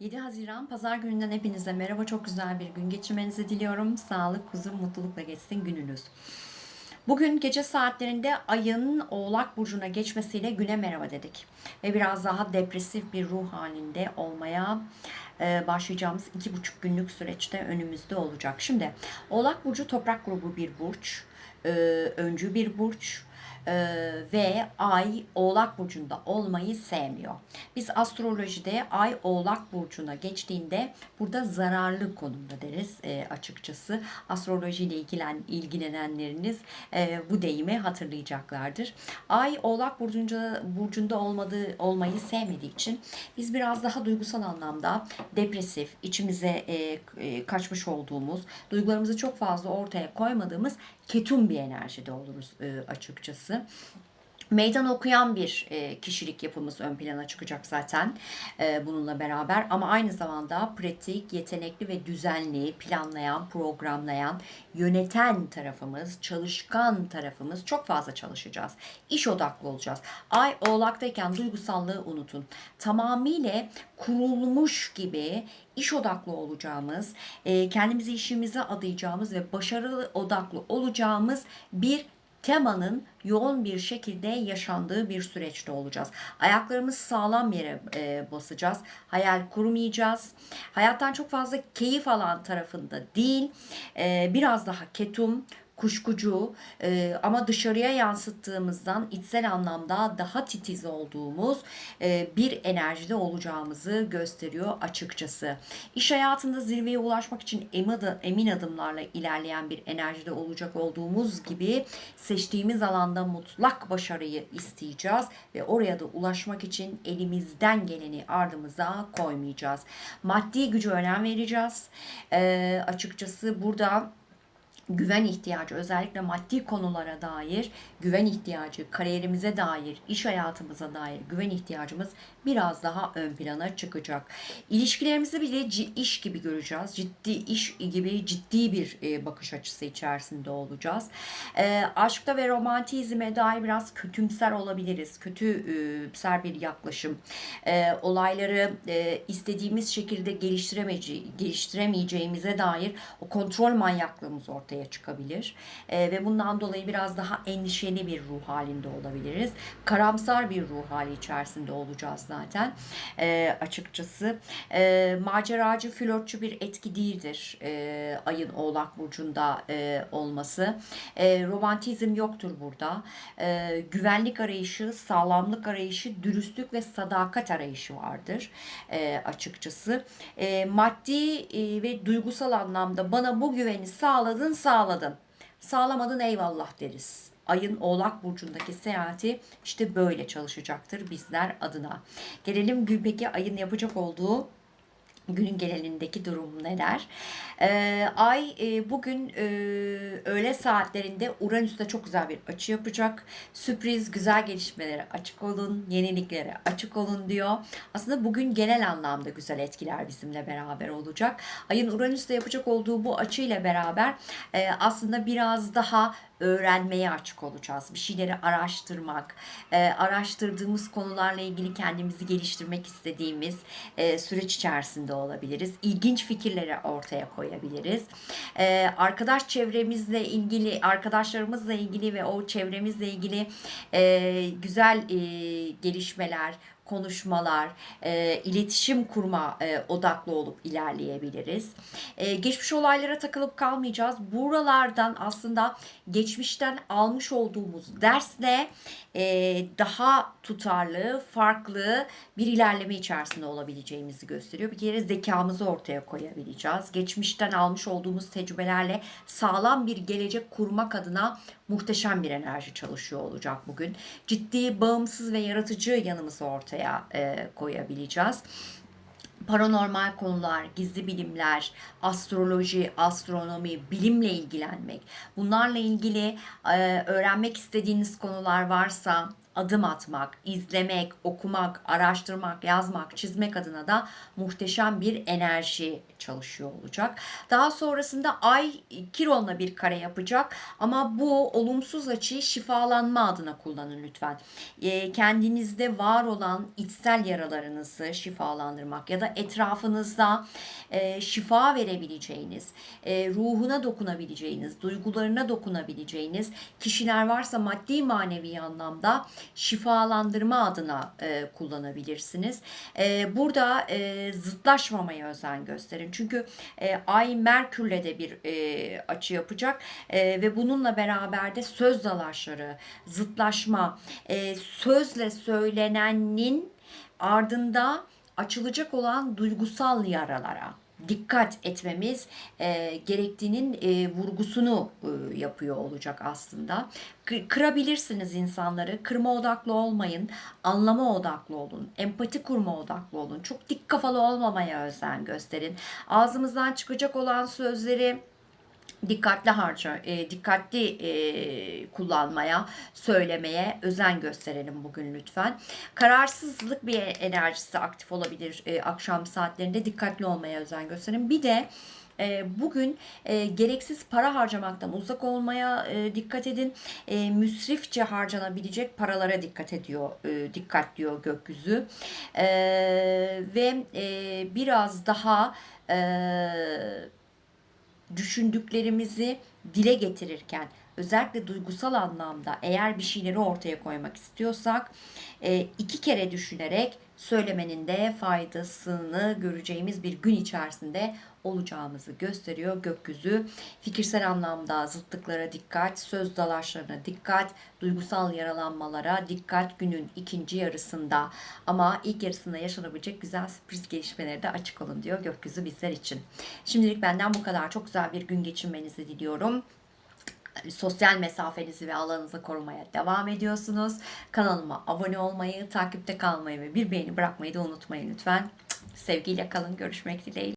7 Haziran Pazar gününden hepinize merhaba. Çok güzel bir gün geçirmenizi diliyorum. Sağlık, huzur, mutlulukla geçsin gününüz. Bugün gece saatlerinde ayın Oğlak Burcu'na geçmesiyle güne merhaba dedik. Ve biraz daha depresif bir ruh halinde olmaya e, başlayacağımız iki buçuk günlük süreçte önümüzde olacak. Şimdi Oğlak Burcu toprak grubu bir burç. e, öncü bir burç. Ee, ve ay oğlak burcunda olmayı sevmiyor. Biz astrolojide ay oğlak burcuna geçtiğinde burada zararlı konumda deriz e, açıkçası. Astrolojiyle ilgilen, ilgilenenleriniz e, bu deyimi hatırlayacaklardır. Ay oğlak burcunda, burcunda olmadığı, olmayı sevmediği için biz biraz daha duygusal anlamda depresif, içimize e, e, kaçmış olduğumuz, duygularımızı çok fazla ortaya koymadığımız ketum bir enerjide oluruz e, açıkçası. Meydan okuyan bir e, kişilik yapımız ön plana çıkacak zaten e, bununla beraber ama aynı zamanda pratik, yetenekli ve düzenli, planlayan, programlayan, yöneten tarafımız, çalışkan tarafımız çok fazla çalışacağız. İş odaklı olacağız. Ay oğlaktayken duygusallığı unutun. Tamamıyla kurulmuş gibi iş odaklı olacağımız, e, kendimizi işimize adayacağımız ve başarılı odaklı olacağımız bir temanın yoğun bir şekilde yaşandığı bir süreçte olacağız. Ayaklarımız sağlam yere e, basacağız. Hayal kurmayacağız. Hayattan çok fazla keyif alan tarafında değil. E, biraz daha ketum, kuşkucu e, ama dışarıya yansıttığımızdan içsel anlamda daha titiz olduğumuz e, bir enerjide olacağımızı gösteriyor açıkçası. İş hayatında zirveye ulaşmak için emin, adı- emin adımlarla ilerleyen bir enerjide olacak olduğumuz gibi seçtiğimiz alanda mutlak başarıyı isteyeceğiz ve oraya da ulaşmak için elimizden geleni ardımıza koymayacağız. Maddi gücü önem vereceğiz. E, açıkçası burada güven ihtiyacı özellikle maddi konulara dair güven ihtiyacı, kariyerimize dair, iş hayatımıza dair güven ihtiyacımız biraz daha ön plana çıkacak. İlişkilerimizi bile iş gibi göreceğiz. Ciddi iş gibi ciddi bir e, bakış açısı içerisinde olacağız. E, aşkta ve romantizme dair biraz kötümser olabiliriz. Kötümser bir yaklaşım. E, olayları e, istediğimiz şekilde geliştiremeyece- geliştiremeyeceğimize dair o kontrol manyaklığımız ortaya çıkabilir. E, ve bundan dolayı biraz daha endişeli bir ruh halinde olabiliriz. Karamsar bir ruh hali içerisinde olacağız zaten. E, açıkçası e, maceracı, flörtçü bir etki değildir. E, ayın Oğlak Burcu'nda e, olması. E, romantizm yoktur burada. E, güvenlik arayışı, sağlamlık arayışı, dürüstlük ve sadakat arayışı vardır e, açıkçası. E, maddi e, ve duygusal anlamda bana bu güveni sağladın sağladın. Sağlamadın eyvallah deriz. Ayın Oğlak Burcu'ndaki seyahati işte böyle çalışacaktır bizler adına. Gelelim Gül peki ayın yapacak olduğu günün genelindeki durum neler? Ee, ay e, bugün e, öğle saatlerinde Uranüs'te çok güzel bir açı yapacak. Sürpriz, güzel gelişmelere açık olun, yeniliklere açık olun diyor. Aslında bugün genel anlamda güzel etkiler bizimle beraber olacak. Ayın Uranüs'te yapacak olduğu bu açıyla beraber e, aslında biraz daha öğrenmeye açık olacağız. Bir şeyleri araştırmak, e, araştırdığımız konularla ilgili kendimizi geliştirmek istediğimiz e, süreç içerisinde olabiliriz. İlginç fikirleri ortaya koyabiliriz. E, arkadaş çevremizle ilgili, arkadaşlarımızla ilgili ve o çevremizle ilgili e, güzel e, gelişmeler, konuşmalar, e, iletişim kurma e, odaklı olup ilerleyebiliriz. E, geçmiş olaylara takılıp kalmayacağız. Buralardan aslında geçmişten almış olduğumuz dersle e, daha tutarlı, farklı bir ilerleme içerisinde olabileceğimizi gösteriyor. Bir kere zekamızı ortaya koyabileceğiz. Geçmişten almış olduğumuz tecrübelerle sağlam bir gelecek kurmak adına muhteşem bir enerji çalışıyor olacak bugün. Ciddi, bağımsız ve yaratıcı yanımızı ortaya e, koyabileceğiz. Paranormal konular, gizli bilimler, astroloji, astronomi, bilimle ilgilenmek, bunlarla ilgili e, öğrenmek istediğiniz konular varsa adım atmak, izlemek, okumak, araştırmak, yazmak, çizmek adına da muhteşem bir enerji çalışıyor olacak. Daha sonrasında Ay Kiron'la bir kare yapacak ama bu olumsuz açıyı şifalanma adına kullanın lütfen. E, kendinizde var olan içsel yaralarınızı şifalandırmak ya da etrafınızda e, şifa verebileceğiniz, e, ruhuna dokunabileceğiniz, duygularına dokunabileceğiniz kişiler varsa maddi manevi anlamda şifalandırma adına e, kullanabilirsiniz. E, burada e, zıtlaşmamaya özen gösterin. Çünkü e, Ay Merkür'le de bir e, açı yapacak e, ve bununla beraber de söz dalaşları, zıtlaşma, e, sözle söylenenin ardında açılacak olan duygusal yaralara dikkat etmemiz e, gerektiğinin e, vurgusunu e, yapıyor olacak aslında. Kı- Kırabilirsiniz insanları. Kırma odaklı olmayın. Anlama odaklı olun. Empati kurma odaklı olun. Çok dik kafalı olmamaya özen gösterin. Ağzımızdan çıkacak olan sözleri dikkatli harca, e, dikkatli e, kullanmaya, söylemeye özen gösterelim bugün lütfen. Kararsızlık bir enerjisi aktif olabilir e, akşam saatlerinde dikkatli olmaya özen gösterin. Bir de e, bugün e, gereksiz para harcamaktan uzak olmaya e, dikkat edin. E, müsrifçe harcanabilecek paralara dikkat ediyor, e, dikkat diyor gökyüzü. E, ve e, biraz daha e, düşündüklerimizi dile getirirken özellikle duygusal anlamda eğer bir şeyleri ortaya koymak istiyorsak e, iki kere düşünerek söylemenin de faydasını göreceğimiz bir gün içerisinde olacağımızı gösteriyor gökyüzü. Fikirsel anlamda zıtlıklara dikkat, söz dalaşlarına dikkat, duygusal yaralanmalara dikkat günün ikinci yarısında. Ama ilk yarısında yaşanabilecek güzel sürpriz gelişmelere de açık olun diyor gökyüzü bizler için. Şimdilik benden bu kadar. Çok güzel bir gün geçirmenizi diliyorum sosyal mesafenizi ve alanınızı korumaya devam ediyorsunuz. Kanalıma abone olmayı, takipte kalmayı ve bir beğeni bırakmayı da unutmayın lütfen. Sevgiyle kalın. Görüşmek dileğiyle.